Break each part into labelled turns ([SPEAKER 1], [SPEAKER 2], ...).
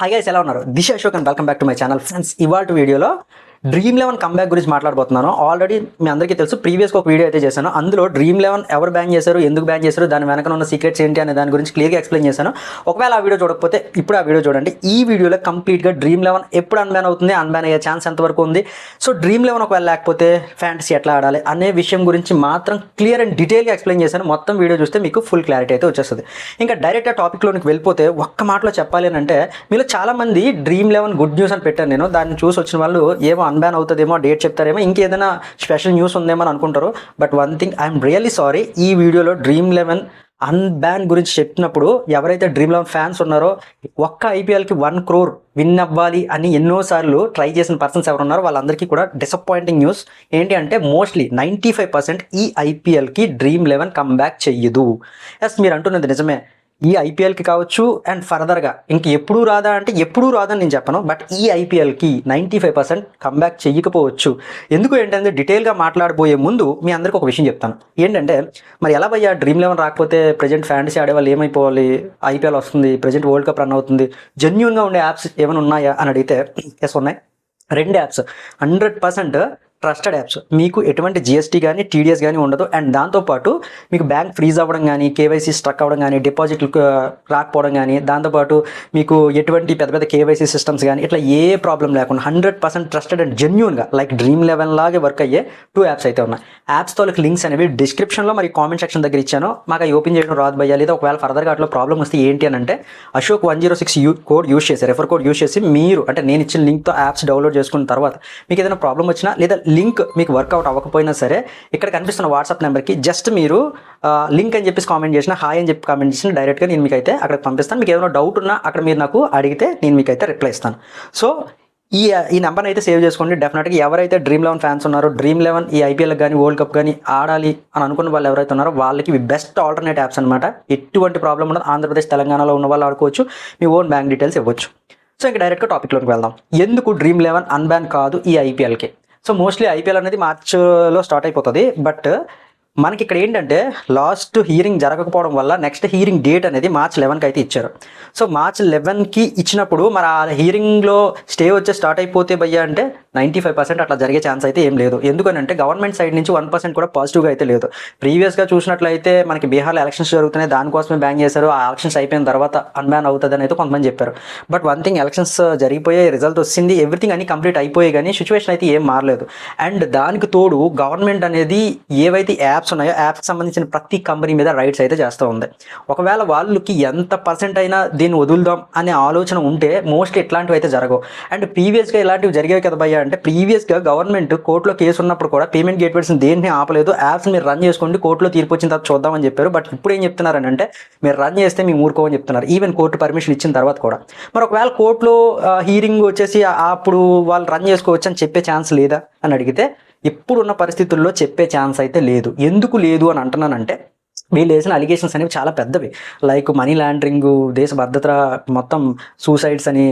[SPEAKER 1] Hi guys ఎలా ఉన్నారు? Disha Ashok and welcome back to my channel friends ఇవాళ వీడియోలో డ్రీమ్ లెవెన్ కంబ్యాక్ గురించి మాట్లాడబోతున్నాను. ఆల్రెడీ మీ అందరికీ తెలుసు ప్రీవియస్ ఒక వీడియో అయితే చేశాను. అందులో డ్రీమ్ లెవెన్ ఎవరు బ్యాన్ చేశారు ఎందుకు బ్యాన్ చేశారు దాని వెనక ఉన్న సీక్రెట్స్ ఏంటి అనే దాని గురించి క్లియర్గా ఎక్స్ప్లెయిన్ చేశాను. ఒకవేళ ఆ వీడియో చూడకపోతే ఇప్పుడు ఆ వీడియో చూడండి. ఈ వీడియోలో కంప్లీట్గా డ్రీమ్ లెవెన్ ఎప్పుడు అన్బ్యాన్ అవుతుంది అన్బ్యాన్ అయ్యే ఛాన్స్ ఎంతవరకు ఉంది? సో డ్రీమ్ లెవెన్ ఒకవేళ లేకపోతే ఫ్యాంటసీ ఎట్లా ఆడాలి అనే విషయం గురించి మాత్రం క్లియర్ అండ్ డీటెయిల్గా ఎక్స్ప్లెయిన్ చేశాను. మొత్తం వీడియో చూస్తే మీకు ఫుల్ క్లారిటీ అయితే వచ్చేస్తుంది. ఇంకా డైరెక్ట్గా టాపిక్లోనికి వెళ్ళిపోతే ఒక్క మాటలో చెప్పాలి అంటే మీలో చాలా మంది డ్రీమ్ లెవెన్ గుడ్ న్యూస్ అని పెట్టాను నేను. దాన్ని చూసి వచ్చిన వాళ్ళు ఏమో అన్బ్యాన్ అవుతుందేమో డేట్ చెప్తారేమో ఇంకేదైనా స్పెషల్ న్యూస్ ఉందేమో అని అనుకుంటారు. But one thing I'm really sorry ఈ వీడియోలో డ్రీమ్ లెవెన్ అన్బ్యాన్ గురించి చెప్పినప్పుడు ఎవరైతే డ్రీమ్ లెవెన్ ఫ్యాన్స్ ఉన్నారో ఒక్క ఐపీఎల్కి వన్ క్రోర్ విన్ అవ్వాలి అని ఎన్నోసార్లు ట్రై చేసిన పర్సన్స్ ఎవరు ఉన్నారో వాళ్ళందరికీ కూడా డిసప్పాయింటింగ్ న్యూస్ ఏంటి అంటే మోస్ట్లీ నైంటీ ఫైవ్ పర్సెంట్ ఈ ఐపీఎల్కి డ్రీమ్ లెవెన్ కమ్బ్యాక్ చెయ్యదు. ఎస్ మీరు అంటున్నది నిజమే. ఈ ఐపీఎల్కి కావచ్చు అండ్ ఫర్దర్గా. ఇంక ఎప్పుడూ రాదా అంటే ఎప్పుడూ రాదని నేను చెప్పను. బట్ ఈ ఐపీఎల్కి నైంటీ ఫైవ్ పర్సెంట్ కంబ్యాక్ చెయ్యకపోవచ్చు ఎందుకు ఏంటంటే డీటెయిల్గా మాట్లాడబోయే ముందు మీ అందరికీ ఒక విషయం చెప్తాను. ఏంటంటే మరి ఎలా భయ్యా డ్రీమ్ లెవెన్ రాకపోతే ప్రజెంట్ ఫ్యాంటసీ ఆడేవాళ్ళు ఏమైపోవాలి? ఐపీఎల్ వస్తుంది ప్రజెంట్ వరల్డ్ కప్ రన్ అవుతుంది. జెన్యున్గా ఉండే యాప్స్ ఏమైనా ఉన్నాయా అని అడిగితే ఎస్ ఉన్నాయి. రెండు apps hundred percent trusted apps. మీకు ఎటువంటి జిఎస్టీ కానీ టీడీఎస్ కానీ ఉండదు. అండ్ దాంతోపాటు మీకు బ్యాంక్ ఫ్రీజ్ అవ్వడం కానీ కేవైసీ స్ట్రక్ అవ్వడం కానీ డిపాజిట్లు రాకపోవడం కానీ దాంతోపాటు మీకు ఎటువంటి పెద్ద పెద్ద కేవైసీ సిస్టమ్స్ కానీ ఇట్లా ఏ ప్రాబ్లం లేకుండా హండ్రెడ్ పర్సెంట్ ట్రస్టెడ్ అండ్ జెన్యున్గా లైక్ డ్రీమ్ లెవెన్ లాగే వర్క్ అయ్యే టూ యాప్స్ అయితే ఉన్నాయి. యాప్స్ తోలకి లింక్స్ అనేవి డిస్క్రిప్షన్లో మరి కామెంట్ సెక్షన్ దగ్గర ఇచ్చాను. మాకు అవి ఓపెన్ చేయడం రాదు భయ్యా. లేదా ఒకవేళ ఫర్దర్గా అట్లా ప్రాబ్లం వస్తే ఏంటి అని అంటే Ashok one zero six U code use చేసి రెఫర్ కోడ్ యూస్ చేసి మీరు అంటే నేను ఇచ్చిన లింక్తో యాప్స్ డౌన్లోడ్ చేసుకున్న తర్వాత మీకు ఏదైనా ప్రాబ్లం వచ్చినా లేదా లింక్ మీకు వర్కౌట్ అవ్వకపోయినా సరే ఇక్కడ కనిపిస్తున్న వాట్సాప్ నెంబర్కి జస్ట్ మీరు లింక్ అని చెప్పేసి కామెంట్ చేసిన హాయ్ అని చెప్పి కామెంట్ చేసిన డైరెక్ట్గా నేను మీకు అయితే అక్కడ పంపిస్తాను. మీకు ఏదైనా డౌట్ ఉన్నా అక్కడ మీరు నాకు అడిగితే నేను మీకు అయితే రిప్లై ఇస్తాను. సో ఈ ఈ నెంబర్ని అయితే సేవ్ చేసుకోండి. డెఫినెట్గా ఎవరైతే డ్రీమ్ లెవెన్ ఫ్యాన్స్ ఉన్నారో డ్రీమ్ లెవెన్ ఈ ఐపీఎల్ కానీ వరల్డ్ కప్ కానీ ఆడాలి అని అనుకున్న వాళ్ళు ఎవరైతే ఉన్నారో వాళ్ళకి బెస్ట్ ఆల్టర్నేట్ యాప్స్ అనమాట ఎటువంటి ప్రాబ్లం ఉండదు. ఆంధ్రప్రదేశ్ తెలంగాణలో ఉన్న వాళ్ళు ఆడుకోవచ్చు. మీ ఓన్ బ్యాంక్ డీటెయిల్స్ ఇవ్వచ్చు. సో ఇంకా డైరెక్ట్గా టాపిక్లోకి వెళ్దాం. ఎందుకు డ్రీమ్ లెవెన్ అన్బ్యాన్ కాదు ఈ ఐపీఎల్కి? సో మోస్ట్లీ ఐపీఎల్ అనేది మార్చ్లో స్టార్ట్ అయిపోతుంది. బట్ మనకి ఇక్కడ ఏంటంటే లాస్ట్ హీరింగ్ జరగకపోవడం వల్ల నెక్స్ట్ హీరింగ్ డేట్ అనేది మార్చ్ లెవెన్కి అయితే ఇచ్చారు. సో మార్చ్ లెవెన్కి ఇచ్చినప్పుడు మరి ఆ హీరింగ్లో స్టే వచ్చే స్టార్ట్ అయిపోతే భయ్యా అంటే నైంటీ ఫైవ్ పర్సెంట్ అట్లా జరిగే ఛాన్స్ అయితే ఏం లేదు. ఎందుకనంటే గవర్నమెంట్ సైడ్ నుంచి వన్ పర్సెంట్ కూడా పాజిటివ్గా అయితే లేదు. ప్రీవియస్గా చూసినట్లయితే మనకి బీహార్లో ఎలక్షన్స్ జరుగుతున్నాయి దానికోసమే బ్యాన్ చేశారు. ఆ ఎలక్షన్స్ అయిపోయిన తర్వాత అన్బ్యాన్ అవుతుంది అని అయితే కొంతమంది చెప్పారు. బట్ వన్ థింగ్ ఎలక్షన్స్ జరిగిపోయే రిజల్ట్ వచ్చింది ఎవ్రీథింగ్ అన్ని కంప్లీట్ అయిపోయాయి కానీ సిచ్యువేషన్ అయితే ఏం మారలేదు. అండ్ దానికి తోడు గవర్నమెంట్ అనేది ఏవైతే యాప్స్ ఉన్నాయో యాప్స్కి సంబంధించిన ప్రతి కంపెనీ మీద రైట్స్ అయితే చేస్తూ ఉంది. ఒకవేళ వాళ్ళకి ఎంత పర్సెంట్ అయినా దీన్ని వదులుదాం అనే ఆలోచన ఉంటే మోస్ట్లీ ఇట్లాంటివి అయితే జరగవు. అండ్ ప్రీవియస్గా ఇలాంటివి జరిగేవి కదా భయ్య అంటే ప్రీవియస్గా గవర్నమెంట్ కోర్టులో కేసు ఉన్నప్పుడు కూడా పేమెంట్ గేట్వేస్ దేన్ని ఆపలేదు యాప్స్ మీరు రన్ చేసుకోండి కోర్టులో తీర్పు వచ్చిన తర్వాత చూద్దామని చెప్పారు. బట్ ఇప్పుడు ఏం చెప్తున్నారని అంటే మీరు రన్ చేస్తే మీ ఊరుకోమని చెప్తున్నారు. ఈవెన్ కోర్టు పర్మిషన్ ఇచ్చిన తర్వాత కూడా. మరి ఒకవేళ కోర్టులో హీరింగ్ వచ్చేసి అప్పుడు వాళ్ళు రన్ చేసుకోవచ్చు అని చెప్పే ఛాన్స్ లేదా అని అడిగితే ఇప్పుడున్న పరిస్థితుల్లో చెప్పే ఛాన్స్ అయితే లేదు. ఎందుకు లేదు అని అంటున్నానంటే వీళ్ళు వేసిన అలిగేషన్స్ అనేవి చాలా పెద్దవి. లైక్ మనీ లాండరింగ్ దేశ భద్రత మొత్తం సూసైడ్స్ అని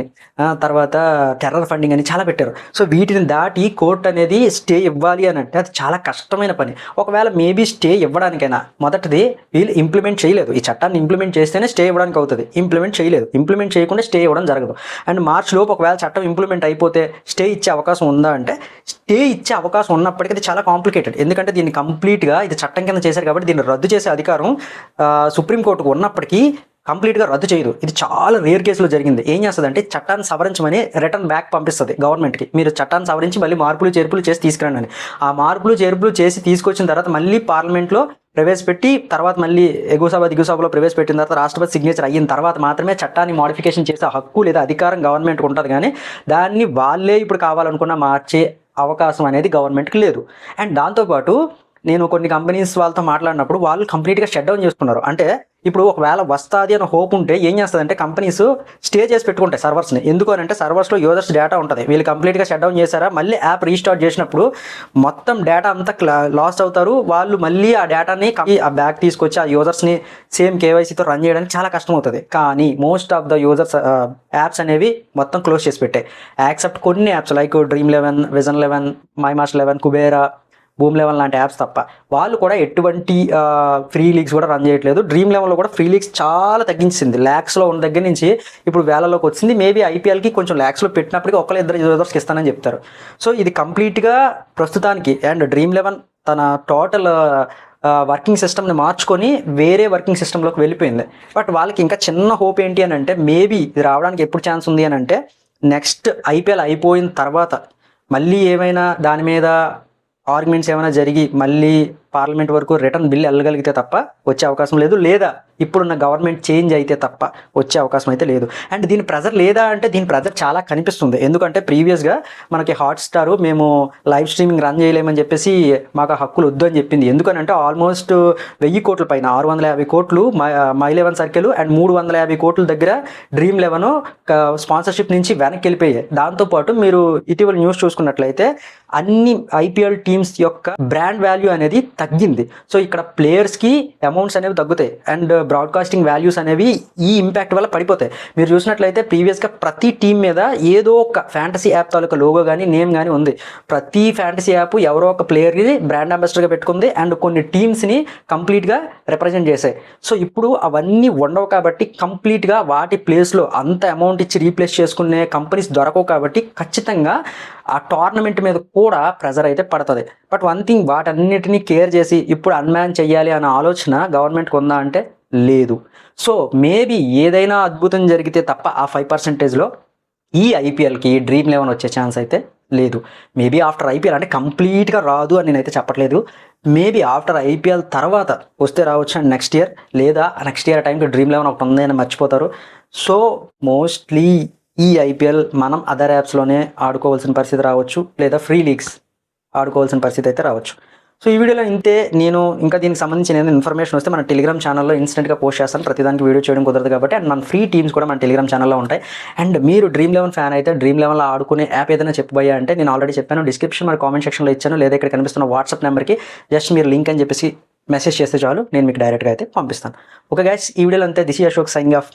[SPEAKER 1] తర్వాత టెర్రర్ ఫండింగ్ అని చాలా పెట్టారు. సో వీటిని దాటి కోర్ట్ అనేది స్టే ఇవ్వాలి అని అంటే అది చాలా కష్టమైన పని. ఒకవేళ మేబీ స్టే ఇవ్వడానికైనా మొదటిది వీళ్ళు ఇంప్లిమెంట్ చేయలేదు. ఈ చట్టాన్ని ఇంప్లిమెంట్ చేస్తేనే స్టే ఇవ్వడానికి అవుతుంది. ఇంప్లిమెంట్ చేయలేదు. ఇంప్లిమెంట్ చేయకుండా స్టే ఇవ్వడం జరగదు. అండ్ మార్చ్ లోపు ఒకవేళ చట్టం ఇంప్లిమెంట్ అయిపోతే స్టే ఇచ్చే అవకాశం ఉందా అంటే స్టే ఇచ్చే అవకాశం ఉన్నప్పటికీ అది చాలా కాంప్లికేటెడ్ ఎందుకంటే దీన్ని కంప్లీట్గా ఇది చట్టం కింద చేశారు కాబట్టి దీన్ని రద్దు చేసే అధికారం అధికారం సుప్రీంకోర్టుకు ఉన్నప్పటికీ కంప్లీట్గా రద్దు చేయదు. ఇది చాలా రేర్ కేసులో జరిగింది. ఏం చేస్తుందంటే చట్టాన్ని సవరించమని రిటర్న్ బ్యాక్ పంపిస్తుంది గవర్నమెంట్కి. మీరు చట్టాన్ని సవరించి మళ్ళీ మార్పులు చేర్పులు చేసి తీసుకురండి ఆ మార్పులు చేర్పులు చేసి తీసుకొచ్చిన తర్వాత మళ్ళీ పార్లమెంట్లో ప్రవేశపెట్టి తర్వాత మళ్ళీ ఎగువ సభ దిగువ సభలో ప్రవేశపెట్టిన తర్వాత రాష్ట్రపతి సిగ్నేచర్ అయిన తర్వాత మాత్రమే చట్టాన్ని మోడిఫికేషన్ చేసే హక్కు లేదా అధికారం గవర్నమెంట్కి ఉంటుంది కానీ దాన్ని వాళ్ళే ఇప్పుడు కావాలనుకున్న మార్చే అవకాశం అనేది గవర్నమెంట్కి లేదు. అండ్ దాంతోపాటు నేను కొన్ని కంపెనీస్ వాళ్ళతో మాట్లాడినప్పుడు వాళ్ళు కంప్లీట్గా షట్ డౌన్ చేసుకున్నారు. అంటే ఇప్పుడు ఒకవేళ వస్తుంది అని హోప్ ఉంటే ఏం చేస్తుందంటే కంపెనీస్ స్టే చేసి పెట్టుకుంటాయి సర్వర్స్ని ఎందుకు అని అంటే సర్వర్స్లో యూజర్స్ డేటా ఉంటుంది. వీళ్ళు కంప్లీట్గా షట్ డౌన్ చేశారా? మళ్ళీ యాప్ రీస్టార్ట్ చేసినప్పుడు మొత్తం డేటా అంతా లాస్ట్ అవుతారు. వాళ్ళు మళ్ళీ ఆ డేటాని ఆ బ్యాక్ తీసుకొచ్చి ఆ యూజర్స్ని సేమ్ కేవైసీతో రన్ చేయడానికి చాలా కష్టం అవుతుంది. కానీ most of the users apps అనేవి మొత్తం క్లోజ్ చేసి పెట్టాయి. యాక్సెప్ట్ కొన్ని apps like dream eleven vision eleven my master eleven Kubera boom eleven లాంటి యాప్స్ తప్ప. వాళ్ళు కూడా ఎటువంటి ఫ్రీ లీగ్స్ కూడా రన్ చేయట్లేదు. డ్రీమ్ లెవెల్లో కూడా ఫ్రీ లీగ్స్ చాలా తగ్గించింది. ల్యాక్స్లో ఉన్న దగ్గర నుంచి ఇప్పుడు వేలలోకి వచ్చింది. మేబీ ఐపీఎల్కి కొంచెం ల్యాక్స్లో పెట్టినప్పటికీ ఒకళ్ళు ఇద్దరు యూజర్స్కి ఇస్తానని చెప్తారు. సో ఇది కంప్లీట్గా ప్రస్తుతానికి అండ్ డ్రీమ్ లెవెన్ తన టోటల్ వర్కింగ్ సిస్టమ్ని మార్చుకొని వేరే వర్కింగ్ సిస్టంలోకి వెళ్ళిపోయింది. బట్ వాళ్ళకి ఇంకా చిన్న హోప్ ఏంటి అని అంటే మేబీ ఇది రావడానికి ఎప్పుడు ఛాన్స్ ఉంది అని అంటే నెక్స్ట్ ఐపీఎల్ అయిపోయిన తర్వాత మళ్ళీ ఏమైనా దాని మీద ఆర్గ్యుమెంట్స్ ఏమైనా జరిగి మళ్ళీ పార్లమెంట్ వరకు రిటర్న్ బిల్ వెళ్ళగలిగితే తప్ప వచ్చే అవకాశం లేదు. లేదా ఇప్పుడున్న గవర్నమెంట్ చేంజ్ అయితే తప్ప వచ్చే అవకాశం అయితే లేదు. అండ్ దీని ప్రెజర్ లేదా అంటే దీని ప్రెజర్ చాలా కనిపిస్తుంది. ఎందుకంటే ప్రీవియస్గా మనకి హాట్స్టార్ మేము లైవ్ స్ట్రీమింగ్ రన్ చేయలేమని చెప్పేసి మాకు హక్కులు వద్దు అని చెప్పింది. ఎందుకనంటే ఆల్మోస్ట్ వెయ్యి కోట్ల పైన ఆరు వందల యాభై కోట్లు మై లెవెన్ సర్కిల్ అండ్ మూడు వందల యాభై కోట్ల దగ్గర డ్రీమ్ లెవెన్ స్పాన్సర్షిప్ నుంచి వెనక్కి వెళ్ళిపోయాయి. దాంతోపాటు మీరు ఇటీవల న్యూస్ చూసుకున్నట్లయితే అన్ని ఐపీఎల్ టీమ్స్ యొక్క బ్రాండ్ వాల్యూ అనేది తగ్గింది. సో ఇక్కడ ప్లేయర్స్కి అమౌంట్స్ అనేవి తగ్గుతాయి. అండ్ బ్రాడ్కాస్టింగ్ వాల్యూస్ అనేవి ఈ ఇంపాక్ట్ వల్ల పడిపోతాయి. మీరు చూసినట్లయితే ప్రీవియస్గా ప్రతి టీం మీద ఏదో ఒక ఫ్యాంటసీ యాప్ తాలూకా లోగో కానీ నేమ్ కానీ ఉంది. ప్రతి ఫ్యాంటసీ యాప్ ఎవరో ఒక ప్లేయర్కి బ్రాండ్ అంబాసిడర్గా పెట్టుకుంది అండ్ కొన్ని టీమ్స్ని కంప్లీట్గా రిప్రజెంట్ చేశాయి. సో ఇప్పుడు అవన్నీ ఉండవు కాబట్టి కంప్లీట్గా వాటి ప్లేస్లో అంత అమౌంట్ ఇచ్చి రీప్లేస్ చేసుకునే కంపెనీస్ దొరకవు కాబట్టి ఖచ్చితంగా ఆ టోర్నమెంట్ మీద కూడా ప్రెజర్ అయితే పడుతుంది. బట్ వన్ థింగ్ వాటన్నిటిని కేర్ చేసి ఇప్పుడు అన్మ్యాన్ చేయాలి అనే ఆలోచన గవర్నమెంట్కి ఉందా అంటే లేదు. సో మేబీ ఏదైనా అద్భుతం జరిగితే తప్ప ఆ ఫైవ్ పర్సెంటేజ్లో ఈ ఐపీఎల్కి డ్రీమ్ లెవెన్ వచ్చే ఛాన్స్ అయితే లేదు. మేబీ ఆఫ్టర్ ఐపీఎల్ అంటే కంప్లీట్గా రాదు అని నేనైతే చెప్పట్లేదు. మేబీ ఆఫ్టర్ ఐపీఎల్ తర్వాత వస్తే రావచ్చు అండ్ నెక్స్ట్ ఇయర్ లేదా నెక్స్ట్ ఇయర్ టైంకి డ్రీమ్ లెవెన్ ఒకటి ఉందని మర్చిపోతారు. సో మోస్ట్లీ ఈ ఐపీఎల్ మనం అదర్ యాప్స్లోనే ఆడుకోవాల్సిన పరిస్థితి రావచ్చు లేదా ఫ్రీ లీగ్స్ ఆడుకోవాల్సిన పరిస్థితి అయితే రావచ్చు. సో ఈ వీడియోలో ఇంతే. నేను ఇంకా దీనికి సంబంధించిన ఏదైనా ఇన్ఫర్మేషన్ వస్తే మన టెలిగ్రామ్ ఛానల్లో ఇన్స్టెంట్గా పోస్ట్ చేస్తాను. ప్రతిదానికి వీడియో చేయడం కుదరదు కాబట్టి అండ్ మన ఫ్రీ టీమ్స్ కూడా మన టెలిగ్రామ్ ఛానల్లో ఉంటాయి. అండ్ మీరు డ్రీమ్ లెవెన్ ఫ్యాన్ అయితే డ్రీమ్ లెవెన్లో ఆడుకునే యాప్ ఏదైనా చెప్పబోయా అంటే నేను ఆల్రెడీ చెప్పాను. డిస్క్రిప్షన్ మరి కామెంట్ సెక్షన్లో ఇచ్చాను లేదా ఇక్కడ కనిపిస్తున్న వాట్సాప్ నెంబర్కి జస్ట్ మీరు లింక్ అని చెప్పేసి మెసేజ్ చేస్తే చాలు నేను మీకు డైరెక్ట్గా అయితే పంపిస్తాను. ఓకే గైస్ ఈ వీడియోలో అంతే. This Ashok sign of